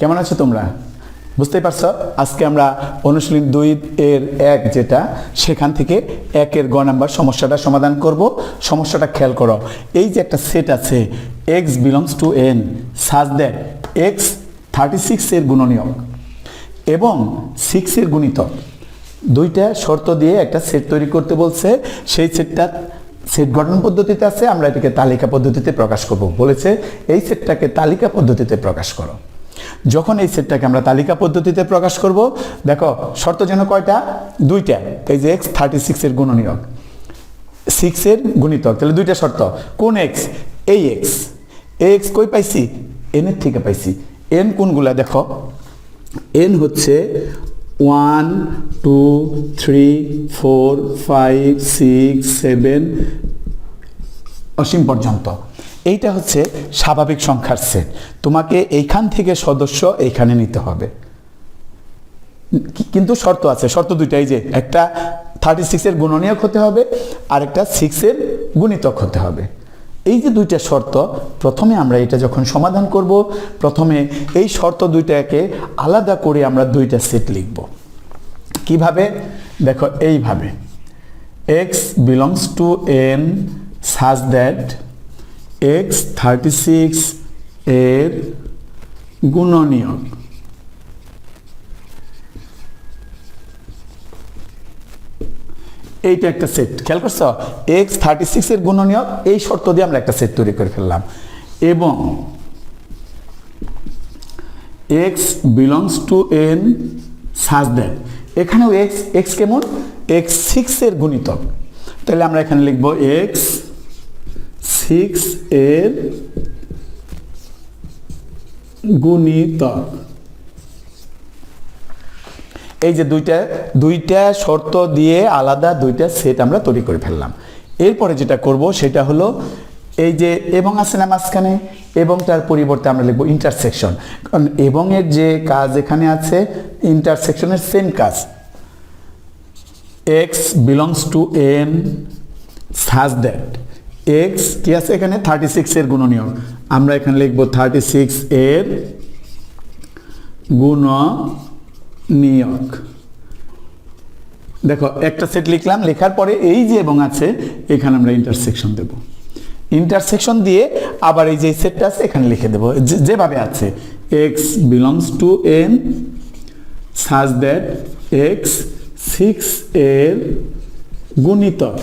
কেমন আছো তোমরা? বুঝতেই পারছ? আজকে আমরা অনুশীলন দুই এর এক যেটা, সেখান থেকে একের গ নাম্বার সমস্যাটা সমাধান করব। সমস্যাটা খেয়াল করো, এই যে একটা সেট আছে x belongs to N such that x thirty সিক্সের গুণনীয়ক এবং সিক্সের গুণিতক। দুইটা শর্ত দিয়ে একটা সেট তৈরি করতে বলছে, সেই সেটটা সেট গঠন পদ্ধতিতে আছে, আমরা এটাকে তালিকা পদ্ধতিতে প্রকাশ করব। বলেছে, এই সেটটাকে তালিকা পদ্ধতিতে প্রকাশ করো। যখন এই সেটটাকে আমরা তালিকা পদ্ধতিতে প্রকাশ করব, দেখো, শর্ত যেন কয়টা? দুইটা। এই যে এক্স থার্টি সিক্সের গুণনীয়ক। সিক্সের গুণিতক। তাহলে দুইটা শর্ত। কোন এক্স এই এক্স এক্স কই পাইছি? এনের থেকে পাইছি। এন কোনগুলা দেখো? এন হচ্ছে one two three four five six seven অসীম পর্যন্ত। এইটা হচ্ছে স্বাভাবিক সংখ্যার সেট তোমাকে এইখান থেকে সদস্য এইখানে নিতে হবে। কিন্তু শর্ত আছে। শর্ত দুইটাই যে একটা থার্টি সিক্সের গুণনীয়ক হতে হবে, আর একটা সিক্সের গুণিতক হতে হবে। এই যে দুইটা শর্ত, প্রথমে আমরা এটা যখন সমাধান করব, প্রথমে এই শর্ত দুইটাকে আলাদা করে আমরা দুইটা সেট লিখব। কীভাবে? দেখো, এইভাবে। X belongs to N such that x thirty six এর গুণনীয়ক। এইটা একটা সেট খেয়াল করছ? এক্স থার্টি সিক্সের গুণনীয়ক, এই শর্ত দিয়ে আমরা একটা সেট তৈরি করে ফেললাম। এবং x belongs to N such that এখানেও এক্স এক্স কেমন? এক্স সিক্সের গুণিতক। তাহলে আমরা এখানে লিখব এক্স সিক্স এর গুণিতক। এই যে দুইটা দুইটা শর্ত দিয়ে আলাদা দুইটা সেট আমরা তৈরি করে ফেললাম। এরপরে যেটা করব সেটা হলো এই যে এবং আছে না মাঝখানে? এবং তার পরিবর্তে আমরা লিখব ইন্টারসেকশন কারণ এবং এর যে কাজ এখানে আছে ইন্টারসেকশনের সেম কাজ। X belongs to N such that x কি আছে এখানে? থার্টি সিক্সের গুণনীয়ক। আমরা এখানে লিখব থার্টি সিক্স এর গুণ নিয়োগ দেখো, একটা সেট লিখলাম, লেখার পরে এই যে এবং আছে, এখানে আমরা ইন্টারসেকশন দেব। ইন্টারসেকশন দিয়ে আবার এই যে সেটটা আছে, এখানে লিখে দেবো। যেভাবে আছে x belongs to N such that x six এর গুণিতক।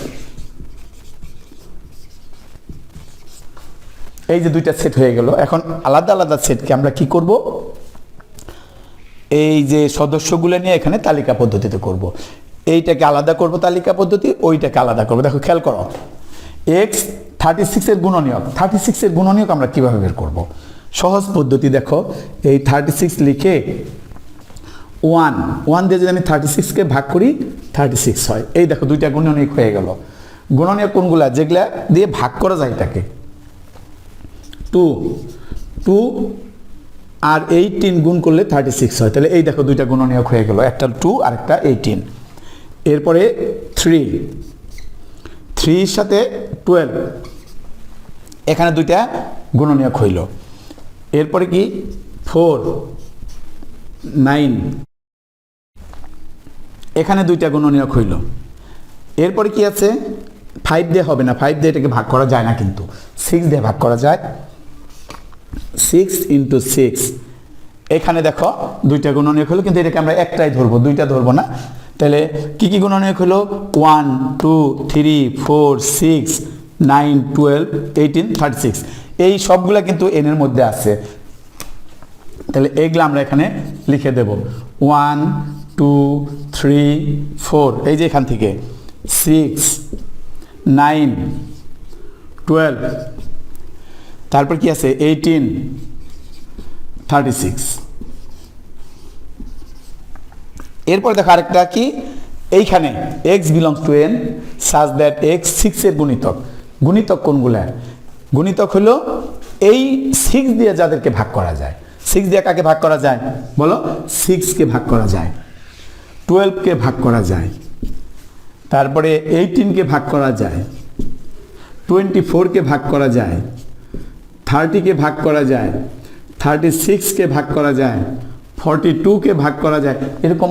এই যে দুইটা সেট হয়ে গেল। এখন আলাদা আলাদা সেটকে আমরা কি করব? এই যে সদস্যগুলো নিয়ে এখানে তালিকা পদ্ধতিতে করব। এইটাকে আলাদা করব তালিকা পদ্ধতি, ওইটাকে আলাদা করব। দেখো, খেয়াল করো। এক্স থার্টি সিক্সের গুণনীয়ক। থার্টি সিক্সের গুণনীয়ক আমরা কীভাবে বের করব। সহজ পদ্ধতি দেখো। এই থার্টি সিক্স লিখে ওয়ান ওয়ান দিয়ে যদি আমি থার্টি সিক্সকে ভাগ করি থার্টি সিক্স হয়। এই দেখো, দুইটা গুণনীয়ক হয়ে গেল। গুণনীয়ক কোনগুলা? যেগুলা দিয়ে ভাগ করা যায় এটাকে। টু টু আর এইটিন গুণ করলে থার্টি সিক্স হয়। তাহলে এই দেখো দুইটা গুণনীয়ক হয়ে গেল, একটা টু আর একটা এইটিন এরপরে থ্রি থ্রির সাথে টুয়েলভ এখানে দুইটা গুণনীয়ক হইল। এরপরে কি? ফোর নাইন এখানে দুইটা গুণনীয়ক হইল। এরপরে কি আছে? ফাইভ দিয়ে হবে না ফাইভ দিয়ে এটাকে ভাগ করা যায় না কিন্তু। সিক্স দিয়ে ভাগ করা যায়। সিক্স ইন্টু সিক্স এখানে দেখো দুইটা গুণনীয়ক হলো, কিন্তু এটাকে আমরা একটাই ধরবো, দুইটা ধরবো না। তাহলে কি কি গুণনীয়ক হলো? One two three four six nine twelve eighteen thirty six এই সবগুলো কিন্তু এনের মধ্যে আছে। তাহলে এগুলো আমরা এখানে লিখে দেব। ওয়ান টু থ্রি ফোর এই যে এখান থেকে। সিক্স নাইন টুয়েলভ তারপর কি আছে? এইটিন থার্টি সিক্স এরপর দেখো আরেকটা কি? এইখানে x belongs to N such that x সিক্সের গুণিতক। গুণিতক কোনগুলা? গুণিতক হলো এই সিক্স দিয়ে যাদেরকে ভাগ করা যায়। সিক্স দিয়ে কাকে ভাগ করা যায়? বলো সিক্সকে ভাগ করা যায়। টুয়েলভকে ভাগ করা যায়। তারপরে এইটিনকে ভাগ করা যায়। টোয়েন্টি ফোরকে ভাগ করা যায়। থার্টিকে ভাগ করা যায়, থার্টি সিক্সকে ভাগ করা যায়, ফর্টি টুকে ভাগ করা যায়, এরকম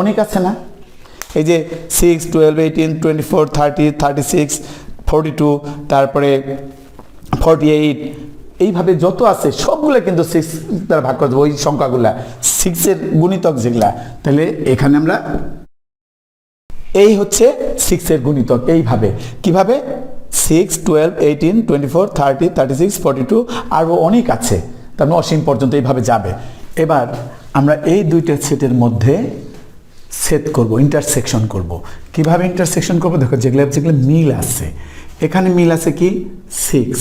অনেক আছে না? এই যে six, twelve, eighteen, twenty four, thirty thirty six, forty two, তারপরে ফর্টি এইট, এইভাবে যত আছে, সবগুলো কিন্তু সিক্স দ্বারা ভাগ করতে ওই সংখ্যাগুলা, সিক্সের গুণিতক যেগুলা, তাহলে এখানে আমরা এই হচ্ছে সিক্সের গুণিতক, এইভাবে। কীভাবে? Six twelve eighteen twenty four thirty thirty six forty two আরও অনেক আছে। তার মানে অসীম পর্যন্ত এইভাবে যাবে। এবার আমরা এই দুইটা সেটের মধ্যে সেট করব ইন্টারসেকশন করব। কীভাবে ইন্টারসেকশন করব? দেখো, যেগুলো যেগুলো মিল আছে। এখানে মিল আছে কি? সিক্স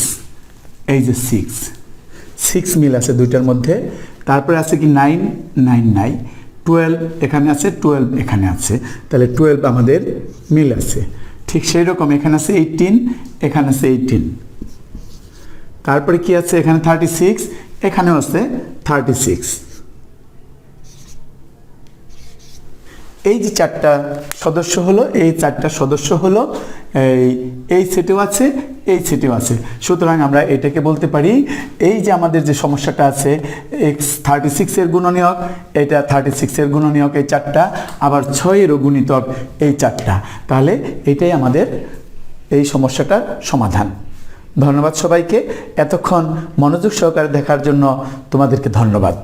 এই যে সিক্স সিক্স মিল আছে দুইটার মধ্যে। তারপরে আছে কি? নাইন নাইন নাই টুয়েলভ এখানে আছে টুয়েলভ এখানে আছে। তাহলে টুয়েলভ আমাদের মিল আছে। ঠিক সেই রকম, এখানে আছে এইটিন এখানে আছে এইটিন তারপরে কি আছে? এখানে থার্টি সিক্স এখানেও আছে থার্টি সিক্স এই যে চারটা সদস্য হলো, এই চারটা সদস্য হলো, এই এই সেটেও আছে, এই সেটেও আছে। সুতরাং আমরা এটাকে বলতে পারি, এই যে আমাদের যে সমস্যাটা আছে, এক্স থার্টি সিক্সের গুণনীয়ক, এটা থার্টি সিক্সের গুণনীয়ক এই চারটা, আবার ছয়েরও গুণিতক এই চারটা। তাহলে এটাই আমাদের এই সমস্যাটার সমাধান। ধন্যবাদ সবাইকে। এতক্ষণ মনোযোগ সহকারে দেখার জন্য তোমাদেরকে ধন্যবাদ।